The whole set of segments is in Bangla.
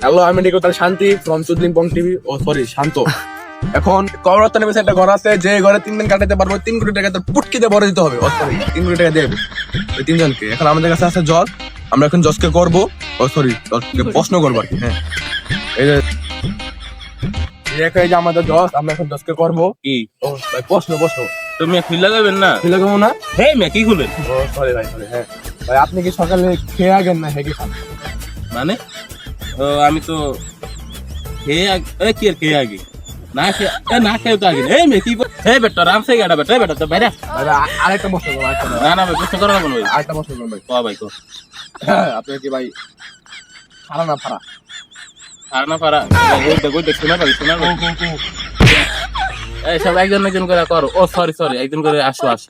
হ্যালো আমি নিকোতাল শান্তি ফ্রম সুদিন পং টিভি ও সরি শান্ত। এখন কবরত্তা নেমে একটা ঘর আছে যে ঘরে তিন দিন কাটাতে পারব তিন কোটি টাকা তার পুটকিতে ভরে দিতে হবে। সরি তিন কোটি টাকা দেবে। ওই তিনজনকে। এখন আমাদের কাছে আছে জজ আমরা এখন জজকে করব। ও সরি জজকে প্রশ্ন করব আর কি হ্যাঁ। এই যে এই যে- আমাদের জজ আমরা এখন জজকে করব। কি? ও ভাই প্রশ্ন প্রশ্ন। তুমি খুলে যাবেন না? ঠিক আছে না? হে মে কি খুলেন ও সরি ভাই সরি হ্যাঁ। ভাই আপনি কি সকালে খেয়ে আগেন না হেগে খান? মানে? ও আমি তো খেয়ে আগে কি আর খেয়ে আগে না খেয়ে এ না খেয়ে তো আগে এই মে কি হে বেটা রাম সে গাড়া বেটা বেটা তো বাইরে। ভাই ভাই, আরেকটা করব না। না ভাই বুঝতে করো না ভাই আরেকটা প্রশ্ন করব ভাই ক ভাই কো আপনি কি ভাই খারা না ফারা আর না পারা ওই দেখ ওই দেখ শোনা পারি শোনা পারি এই সব একজন একজন করে করো ও সরি সরি একজন করে আসো আসো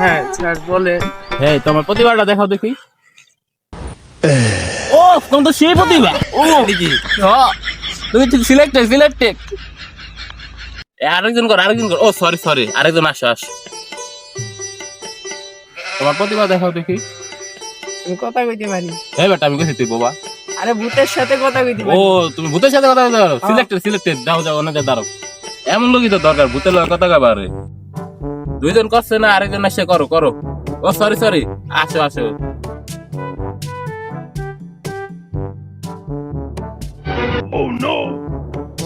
হ্যাঁ স্যার বলে হ্যাঁ তোমার প্রতিভাটা দেখাও দেখি। ও তোমার তো সেই প্রতিভা। ও দেখি। তুমি তো সিলেক্টেড সিলেক্টেড আরেকজন কর আরেকজন কর। ও সরি সরি আরেকজন আসো আসো। তোমার প্রতিভা দেখাও দেখি। আমি কথা কইতে পারি। হ্যাঁ বেটা আমি গেছি তুই বাবা। আরে ভূতের সাথে কথা কইতে ও তুমি ভূতের সাথে কথা বলতে পারো। সিলেক্টেড সিলেক্টেড যাও যাও অনেক দাঁড়াও এমন লোকই তো দরকার ভূতের লোক কথা কবার দুইজন করছে না আরেকজন এসে করো করো। ও সরি সরি আসো আসো।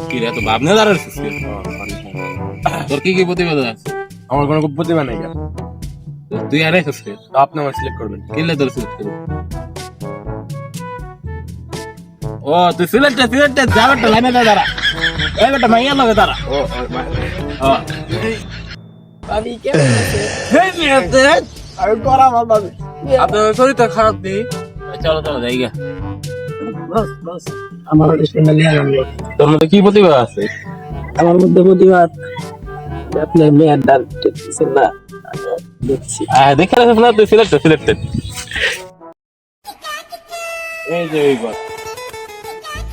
কি রে এত ভাবনা দাঁড়াচ্ছিস তোর কি কি প্রতিভা আছে? আমার কোনো প্রতিভা নেই তুই আরে? তো আপনি আমার সিলেক্ট করবেন। কিনলে তোর সিলেক্ট ও তুই সিলেক্টেড সিলেক্টেড যা বেটা লাইনে দাঁড়া। এই বেটা মাইয়া লগে দাঁড়া। ও, ও। ভাবি কেমন আছে? আমি করা আমার ভাবি আপনার শরীরটা খারাপ নেই? চলো চলো যাই গা বস বস। আমার স্টুডেন্ট নিয়ে তোর মধ্যে কি প্রতিভা আছে? আমার মধ্যে প্রতিবাদ আপনি মেয়ের ডাল দেখতেছেন না দেখছি। দেখে রাখিস না তুই সিলেক্টেড সিলেক্টেড। এই যে ওই ঘর।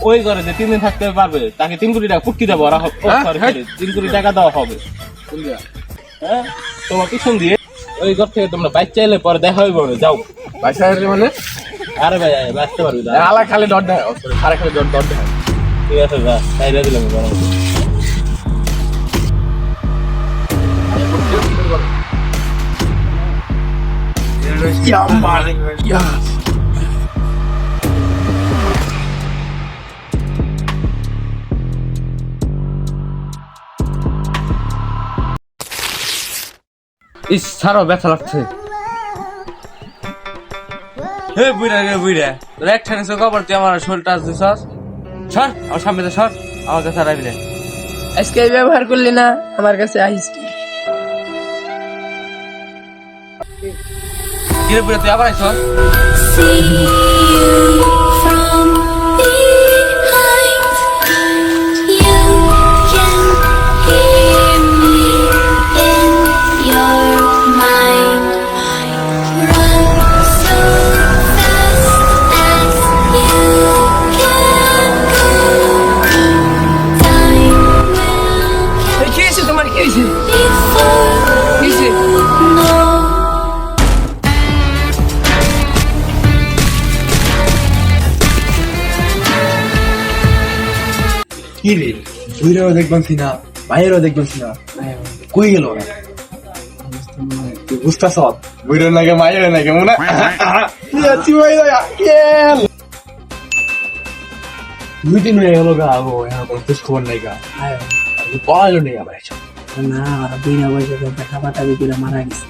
ওই ঘরে যে তিন দিন থাকতে পারবে তাকে তিন কোটি টাকা ফুটকি দেবো হ্যাঁ, হ্যাঁ। তিন কোটি টাকা দেওয়া হবে। হ্যাঁ? তোমার পিছন দিয়ে ওই ঘর থেকে তোমরা বাইক চাইলে পরে দেখা হইব না, যাও। ভাই সাহেব মানে? আরে ভাই বাঁচতে পারবি না আলা খালি ডট দেয় সারা খালি ডট ডট দেয় ঠিক আছে যা তাই দিলাম বরং। ইস ছাড়ো ব্যথা লাগছে। হে বুইরা রে বুইরা তোর এক ঠানে চোখ আবার তুই আমার শোলটা আসছিস সর। আমার সামনে তো সর। আমার কাছে আর আইবি না আজকে এই ব্যবহার করলি না আমার কাছে আইস কি কি বুইরা তুই আবার আইস রে দেখবেন না ভাইয়েরও দেখবেন না কই গেল ওরা? বুঝতেছ বুইরের লাগে মায়ের লাগে মনে দুই দিন হয়ে গেল গা ও এখন কোনো খোঁজ খবর নাই গা। পড়ালো নেই আবার না বিনা পয়সা দেখা পাতা বিকিরা মারা গেছে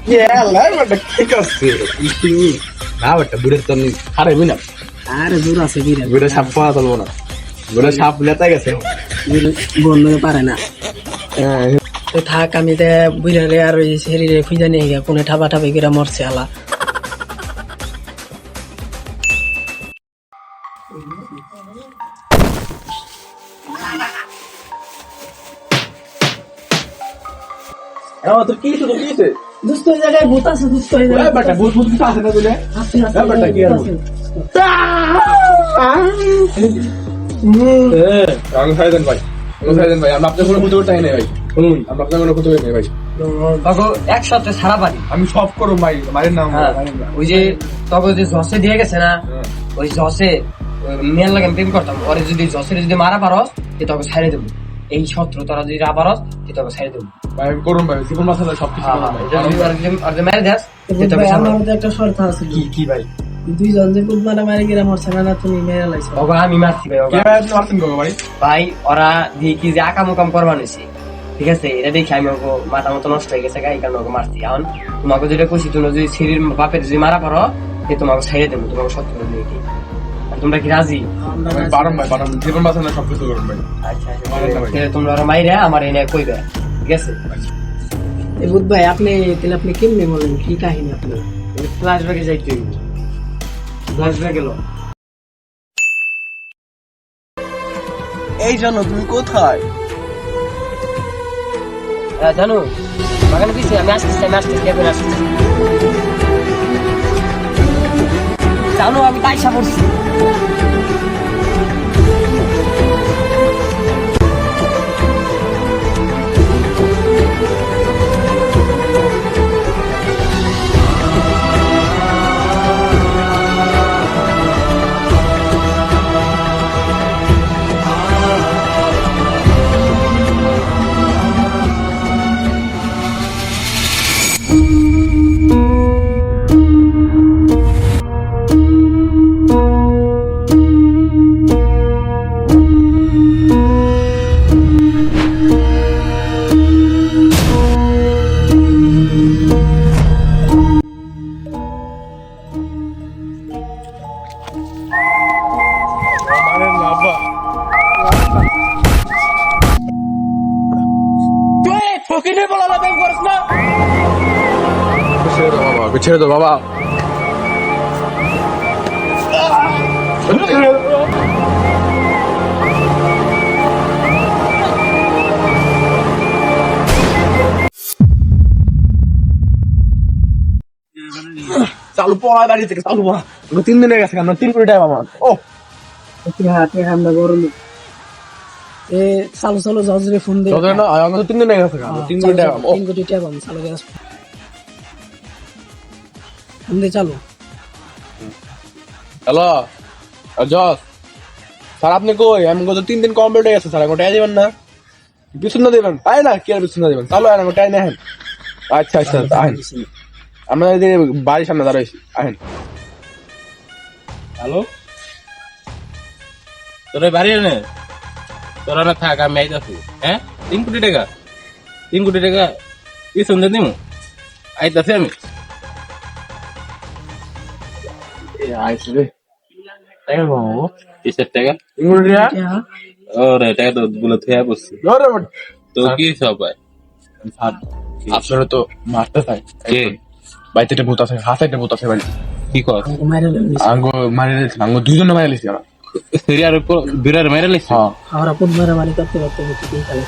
না বাট বুড়ের তো আরে বুঝলাম। আরে দূর আছে বিরা বুড়ে সাপ পাওয়া চলবো না। বুড়ে সাপ লেতা গেছে। বন্ধ পারে না। তো থাক আমি তো বুঝালে আর ওই শরীরে খুঁজে নিয়ে গিয়া কোনো ঠাপা ঠাপি করে মরছে আলা। তোর কি তোর কি দুস্থ হয়ে জায়গায় ভূত আছে দুস্থ হয়ে বেটা ভূত ভূত কিছু আছে না তুলে আছে বেটা কি আর ভাই একসাথে সারা বাড়ি। আমি সব করো ভাই নাম হ্যাঁ। ওই যে তখন যে জসে দিয়ে গেছে না ওই জসে মেয়ের লাগে প্রেম করতাম। ওরে যদি জসের যদি মারা পারস তুই তোকে ছাড়ে দেবো। এই শত্রু তোরা যদি না পারস তুই তোকে ছাড়ে দেবো। ভাই করুন ভাই জীবন মাসালে সব কিছু করুন ভাই। যদি ওর যদি- ওর যদি মেরে তো একটা শর্ত আছে। কি কি ভাই? দুইজন যে বুধ মারা মারি গেলে মরছে না তুমি মেরে লাইছো। ওগো আমি মারছি ভাই ওগো। ভাই আপনি মারছেন গো ভাই? ভাই ওরা দিয়ে কি যে আকাম করবা নিছি। ঠিক আছে এটা দেখে আমি ওকে মাথা মতো নষ্ট হয়ে গেছে গাই কারণ ওকে মারছি। এখন তোমাকে যেটা তুমি যদি সিঁড়ির বাপের যদি মারা পারো সে তোমাকে ছাইড়ে দেবো তোমাকে সত্য করে দিয়ে তোমরা কি রাজি? ভাই বারণ ভাই বারণ। জীবন মাসালে সব কিছু করুন ভাই। আচ্ছা আচ্ছা তোমরা ওরা মাইরে আমার এনে কইবে। ঠিক আছে? এই বুধ ভাই আপনি তাহলে আপনি কেমনি বলেন কি কাহিনী আপনি ফ্ল্যাশ ব্যাগে যাইতে হইব? গেল। এই জানো তুমি কোথায়? হ্যাঁ জানো বাগানে পিছিয়ে আমি আসতেছি আমি আসতেছি এখন আসতেছি? জানো আমি তাইসা পড়ছি। দাও বাবা। চালু পড়া দাঁড়িয়ে থেকে চালু পড়া। তিন দিনে গেছে কেন? তিন কোটি টাকা আমার ও। হাতে আমরা বড় এ চালু চালু জজরে ফোন দে। তো তিন দিনে গেছে কেন? তিন কোটি টাকা তিন কোটি টাকা চালু গ্যাস ফোন দে চালু। হ্যালো? জস। স্যার আপনি কই? আমি গত তিন দিন কমপ্লিট হয়ে গেছে স্যার এখন টাকা দিবেন না। পিছন না দিবেন। তাই না কি আর পিছন না দিবেন? চালু আয় না টাই নেন আচ্ছা আচ্ছা আহেন। আমরা এদিকে বাড়ির সামনে দাঁড়াইছি আহেন। হ্যালো? তোর বাড়ি এনে? তোরা না থাক আমি আইতাছি। হ্যাঁ? তিন কোটি টাকা। তিন কোটি টাকা কি সন্ধে দিমু। আইতাছি আমি। আইসি রে টাকা বাবু কিসের টাকা টাকা ওরে টাকা তো গুলো থুয়া বসছি ধরে তো কি সব ভাই স্যার আপনারা তো মারতে চাই কে বাড়িতে একটা ভূত আছে হাতে একটা ভূত আছে বাড়ি কি কর আঙ্গো মারি আঙ্গো দুইজনে মারি দিয়েছি আমরা সিরিয়ার উপর বিরার মেরে লিখছি হ্যাঁ আমরা বুধ মারা মারি করতে করতে করতে কালে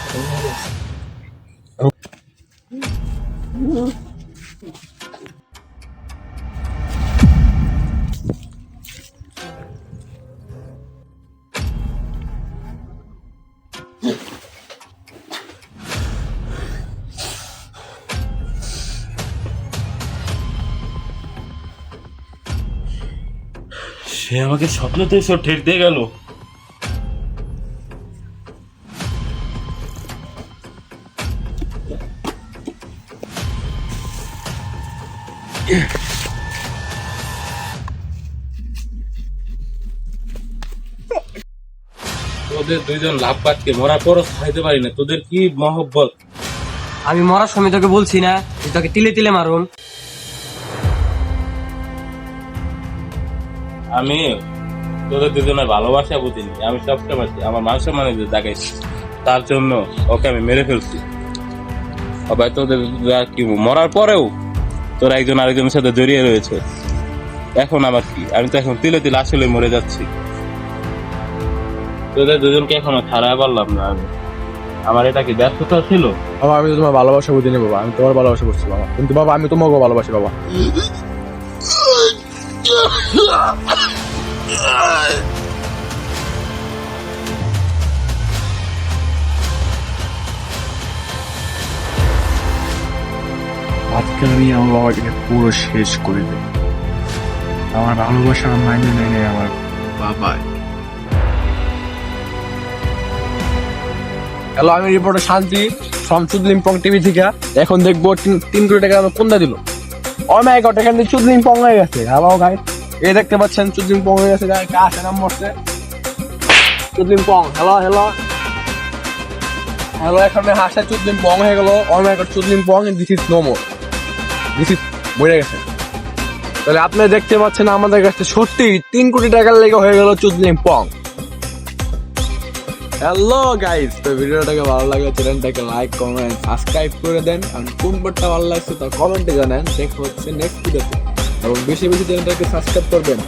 সে আমাকে স্বপ্নতে এসে ঠের দিয়ে গেল। তোদের দুইজন লাভ পাটকে মরার পরও খাইতে পারি না তোদের কি মহব্বত? আমি মরার সময় তোকে বলছি না যে তোকে তিলে তিলে মারুন। আমি তোদের দুজনের ভালোবাসা বুঝিনি আমি সবসময় আমার মানুষ মানে যে তার জন্য ওকে আমি মেরে ফেলছি। আবার তোদের কি মরার পরেও তোরা একজন আরেকজনের সাথে জড়িয়ে রয়েছে। এখন আমার কি? আমি তো এখন তিলে তিলে আসলে মরে যাচ্ছি। তোদের দুজনকে এখনও ছাড়াই পারলাম না আমি। আমার এটা কি ব্যর্থতা ছিল? বাবা আমি তো তোমার ভালোবাসা বুঝিনি বাবা আমি তোমার ভালোবাসা করছি বাবা। কিন্তু বাবা আমি তোমাকেও ভালোবাসি বাবা। আজকাল নিয়ে আমার বাবাকে পুরো শেষ করে দেয়। আমার ভালোবাসা মাইনে নেয় আমার বাবা হ্যালো, আমি রিপোর্টার শান্তি ফ্রম চুদলিংপং টিভি থেকে। এখন দেখব তিন- কোটি টাকা কোনটা দিল? ও মাই গড এখানে চুদলিংপং হয়ে গেছে। হ্যালো গাই এই দেখতে পাচ্ছেন চুদলিংপং হয়ে গেছে গাই কাছে নাম মরছে। পং হ্যালো হ্যালো হ্যালো এখানে হাসা পং হয়ে গেল। Oh my God চুদলিংপং this is no more this is মরে গেছে। তাহলে আপনি দেখতে পাচ্ছেন আমাদের কাছে সত্যি তিন কোটি টাকার লেগে হয়ে গেল চুদলিংপং হ্যালো গাইস তো ভিডিওটাকে ভালো লাগে চ্যানেলটাকে লাইক কমেন্ট সাবস্ক্রাইব করে দেন। আর কোন পার্টটা ভালো লাগছে তা কমেন্টে জানান। দেখা হচ্ছে নেক্সট ভিডিওতে এবং বেশি বেশি চ্যানেলটাকে সাবস্ক্রাইব করবেন।